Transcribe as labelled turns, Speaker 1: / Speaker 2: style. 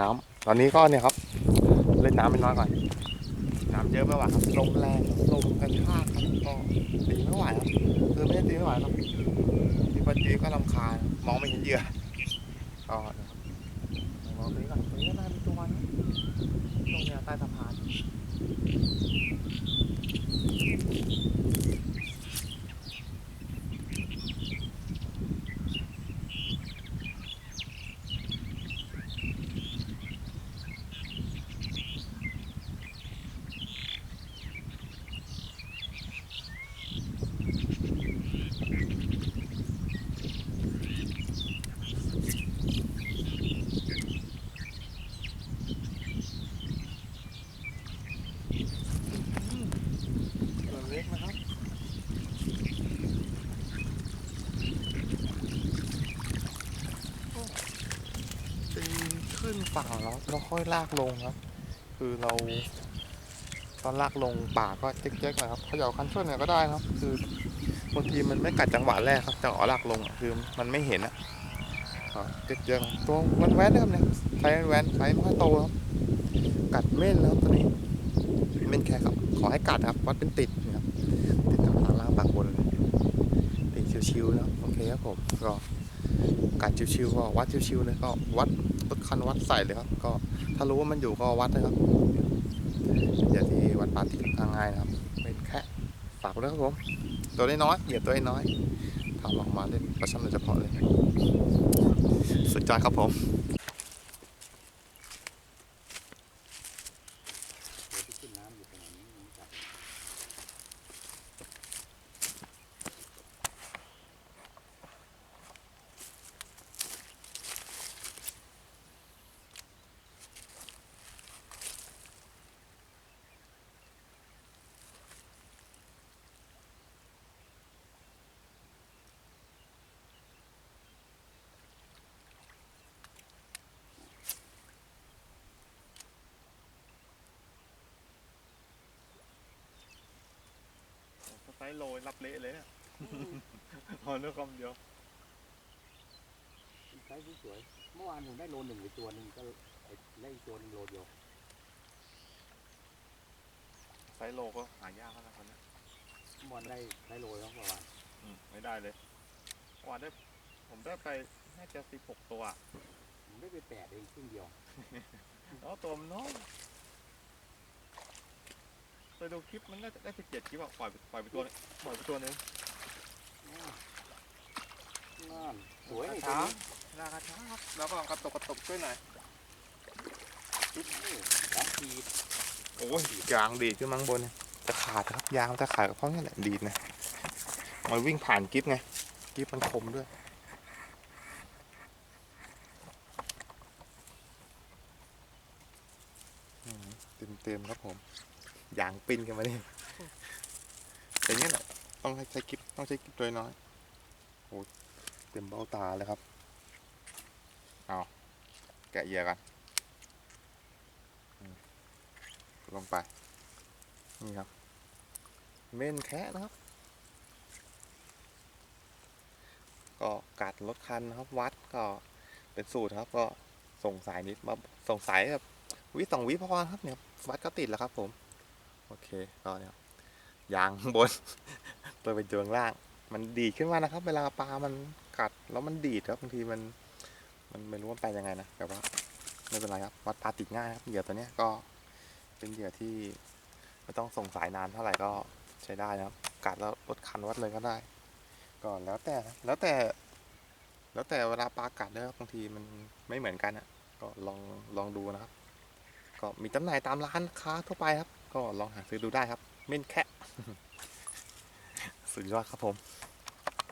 Speaker 1: น้ำตอนนี้ก็เนี่ยครับ เล่นน้ำเป็นน้อยก่อน น้ำเยอะไม่ไหวครับลมแรงลมกระชากครับก็ตีไม่ไหวครับคือไม่ได้ตีไม่ไหวหรอกที่ปัจจีก็ลำคาญมองไม่เห็นเหยื่อก็นะครับมองตรงนี้ก่อนตรงนี้ก็น่ามีตัวนะตรงเนี้ยใต้สะพาน ตัวเล็กนะครับตีขึ้น ฝั่งแล้วแล้วค่อยลากลงครับ คือเรา ตอนลากลงป่าก็เจ๊กๆหน่อยครับเขย่าคันช่วยหน่อยก็ได้ครับ คือบางทีมันไม่กัดจังหวะแรกครับจังหวะลากลงอะคือมันไม่เห็นอะเจ๊กๆตัวมันแว้นๆนะครับเนี่ยไซส์แว้นไซส์ไม่ค่อยโตครับกัดเม่นแล้วตัวนี้เม่นแค่ครับ ขอให้กัดครับวัดเป็นติดนะครับติดกับทางล่างปากบนติดชิวๆนะโอเคครับผมก็กัดชิวๆก็วัดชิวๆเลยก็วัด รถคันวัดใส่เลยครับ ก็ถ้ารู้ว่ามันอยู่ก็วัดนะครับอย่าที่วัดปาติทางง่ายนะครับ เป็นแค่ฝากไว้ด้วยครับผมตัวน้อยเหยียบตัวน้อยทำออกมาเล่นประชันโดยเฉพาะเลยสุดยอดครับผม
Speaker 2: เดี๋ยวที่ขึ้นน้ำอยู่ตรงนี้มันจับ
Speaker 1: ไซส์โลรับเละเลยเนี่ยพอเนื้อคำเดียว
Speaker 2: ไซส์สวยๆเมื่อวานผมได้โลหนึ่งไปตัวหนึ่งก็ไอ้ได้อีกตัวหนึ่งโลเดียว
Speaker 1: ไซส์โลก็หายากแล้วนะคนนี้
Speaker 2: เมื่อวานได้ได้โลแล้วเมื่อวาน
Speaker 1: อืมไม่ได้เลยเมื่อวานได้ ผมได้ไปน่าจะสิบหกตัว
Speaker 2: ผมได้ไปแปดเองครึ่งเดียว
Speaker 1: แล้วตัวมันน้อย เคยดูคลิปมันน่าจะได้สิบเจ็ดคลิปอะปล่อยไปปล่อยไปตัวนึงปล่อยไปตัวนึง
Speaker 2: นั่นสวย
Speaker 1: ก
Speaker 2: ไอ้
Speaker 1: ระ
Speaker 2: ตัว
Speaker 1: ช้า
Speaker 2: นี้
Speaker 1: หน้ากระช้าครับแล้วก็ลองกระตกกระตกช่วยหน่อย
Speaker 2: คิดนี่รักทีด
Speaker 1: โอ้ยยางดีดขึ้นมาข้างบนเนี่ยจะขาดครับยางมันจะขาดก็เพราะนี่แหละดีดนะมันวิ่งผ่านกิฟไงกิฟมันคมด้วยเต็มเต็มๆครับผม ยางปิ้นกันมาเนี่ยแต่เนี้ยแหละต้องให้ใช้กิฟต้องใช้กิฟโดยน้อยโอ้เต็มเบ้าตาเลยครับ เอาแกะเหยื่อกันลงไป นี่ครับ เม่นแคะนะครับ ก็กัดรถคันนะครับ วัดก็เป็นสูตรครับ ก็ส่งสายนิดมาส่งสายแบบวิสองวิพอครับเนี่ยวัดก็ติดแล้วครับผม โอเคก็เนี่ยยางบน ตัวเป็นตัวงล่าง มันดีดขึ้นมานะครับ เวลาปลามันกัดแล้วมันดีดครับบางทีมัน มันไม่รู้ว่ามันไปยังไงนะแต่ว่าไม่เป็นไรครับวัดปลาติดง่ายครับเหยื่อตัวเนี้ยก็เป็นเหยื่อที่ไม่ต้องส่งสายนานเท่าไหร่ก็ใช้ได้นะครับ กัดแล้วลดคันวัดเลยก็ได้ ก็แล้วแต่นะแล้วแต่ แล้วแต่เวลาปลากัดเนะครับบางทีมันไม่เหมือนกันอะ ก็ลองลองดูนะครับ ก็มีจำหน่ายตามร้านค้าทั่วไปครับ ก็ลองหาซื้อดูได้ครับ เม่นแคะสุดยอดครับผม